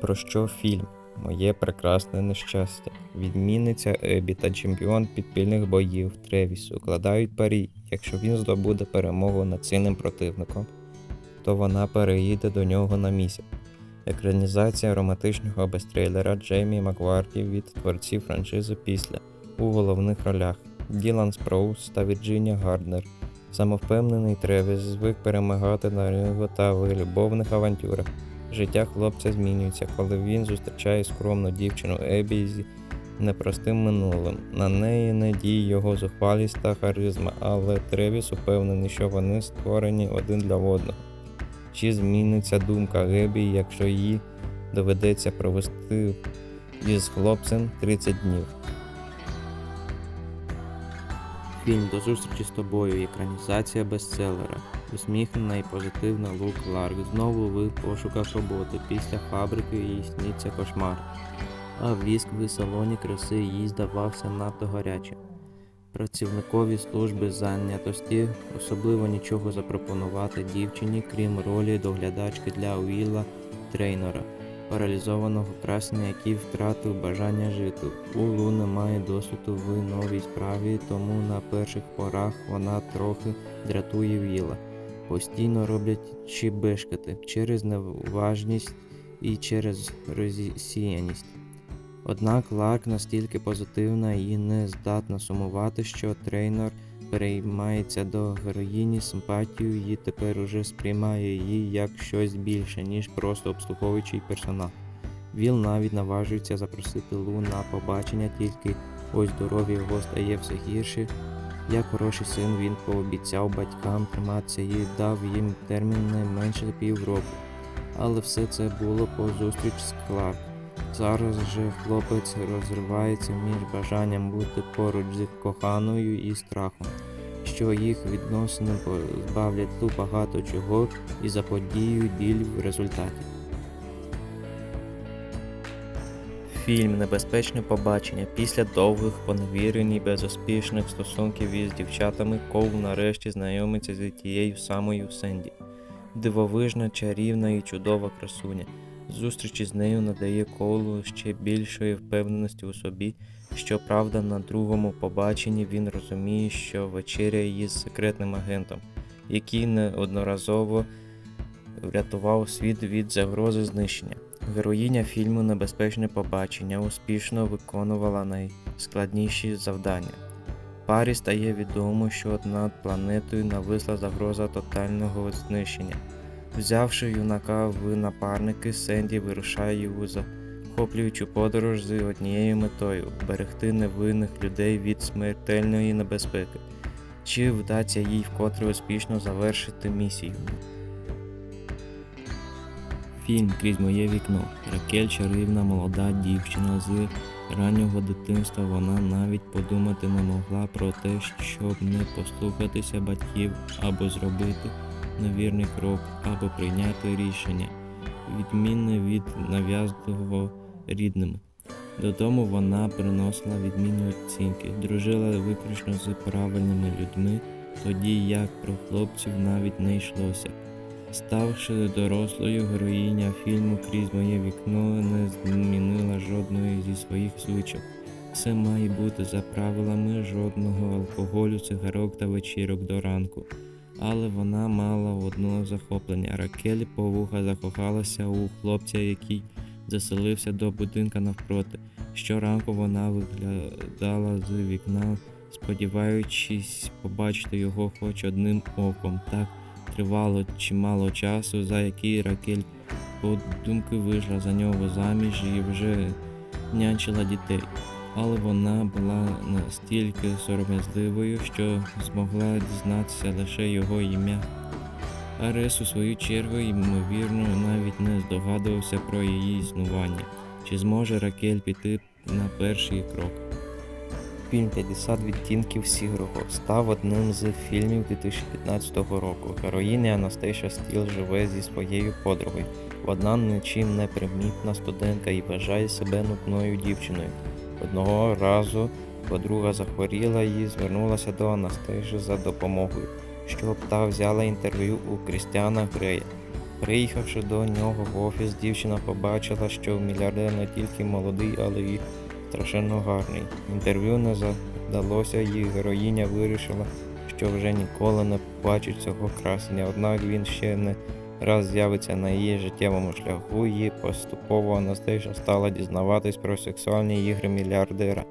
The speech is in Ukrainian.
Про що фільм? Моє прекрасне нещастя. Відмінниця Ебі та чемпіон підпільних боїв Тревіс укладають парі. Якщо він здобуде перемогу над сильним противником, то вона переїде до нього на місяць. Екранізація романтичного бестрейлера Джеймі Макварті від творців франшизи після у головних ролях Ділан Спроус та Вірджинія Гарднер. Самовпевнений Тревіс звик перемагати на рингу та в любовних авантюрах. Життя хлопця змінюється, коли він зустрічає скромну дівчину Ебі з непростим минулим. На неї не діє його зухвалість та харизма, але Тревіс упевнений, що вони створені один для одного. Чи зміниться думка Ебі, якщо їй доведеться провести із хлопцем 30 днів? Фільм до зустрічі з тобою. Екранізація бестселера. Усміхнена і позитивна Лук Ларк. Знову в пошуках роботи. Після фабрики їй сніться кошмар. А віск в салоні краси їй здавався надто гарячим. Працівникові служби зайнятості особливо нічого запропонувати дівчині, крім ролі доглядачки для Уілла Трейнора, паралізованого красення, який втратив бажання жити. У Лу немає досвіду в новій справі, тому на перших порах вона трохи дратує Віла. Постійно роблять чібешкати через неуважність і через розсіяність. Однак Ларк настільки позитивна і не здатна сумувати, що трейнер переймається до героїні симпатію і тепер уже сприймає її як щось більше, ніж просто обслуговуючий персонал. Віл навіть наважується запросити Лу на побачення, тільки ось здоров'я його стає все гірше. Як хороший син він пообіцяв батькам триматися і дав їм термін не менше півроку. Але все це було по зустріч з Кларк. Зараз же хлопець розривається між бажанням бути поруч з коханою і страхом, що їх відносини позбавлять ту багато чого і заподіють біль в результаті. Фільм Небезпечне побачення після довгих поневірень і безуспішних стосунків із дівчатами Коул нарешті знайомиться з тією самою Сенді. Дивовижна, чарівна і чудова красуня. Зустріч із нею надає Коулу ще більшої впевненості у собі. Щоправда, на другому побаченні він розуміє, що вечеряє із секретним агентом, який неодноразово врятував світ від загрози знищення. Героїня фільму Небезпечне побачення успішно виконувала найскладніші завдання. Парі стає відомо, що над планетою нависла загроза тотального знищення. Взявши юнака в напарники, Сенді вирушає у захоплюючу подорож з однією метою берегти невинних людей від смертельної небезпеки. Чи вдасться їй вкотре успішно завершити місію? Фільм крізь моє вікно. Ракель чарівна молода дівчина з раннього дитинства вона навіть подумати не могла про те, щоб не послухатися батьків або зробити невірний крок або прийняти рішення, відмінне від нав'язливого рідними. Додому вона приносила відмінні оцінки, дружила виключно з правильними людьми, тоді як про хлопців навіть не йшлося. Ставши дорослою, героїня фільму крізь моє вікно не змінила жодної зі своїх звичок. Все має бути за правилами жодного алкоголю, цигарок та вечірок до ранку. Але вона мала одне захоплення. Ракель по вуха закохалася у хлопця, який заселився до будинка навпроти. Щоранку вона виглядала з вікна, сподіваючись побачити його хоч одним оком. Так тривало чимало часу, за який Ракель подумки вийшла за нього заміж і вже нянчила дітей. Але вона була настільки сором'язливою, що змогла дізнатися лише його ім'я. Арес у свою чергу, ймовірно, навіть не здогадувався про її існування. Чи зможе Ракель піти на перший крок? Фільм 50 відтінків сірого став одним з фільмів 2015 року. Героїня Анастейша Стіл живе зі своєю подругою. Вона нічим не примітна студентка і вважає себе нудною дівчиною. Одного разу подруга захворіла і звернулася до Анастейші за допомогою, щоб та взяла інтерв'ю у Крістіана Грея. Приїхавши до нього в офіс, дівчина побачила, що мільярдер не тільки молодий, але й страшенно гарний. Інтерв'ю не задалося, і героїня вирішила, що вже ніколи не побачить цього красення. Однак він ще не раз з'явиться на її життєвому шляху, їй поступово Анастейша стала дізнаватись про сексуальні ігри мільярдера.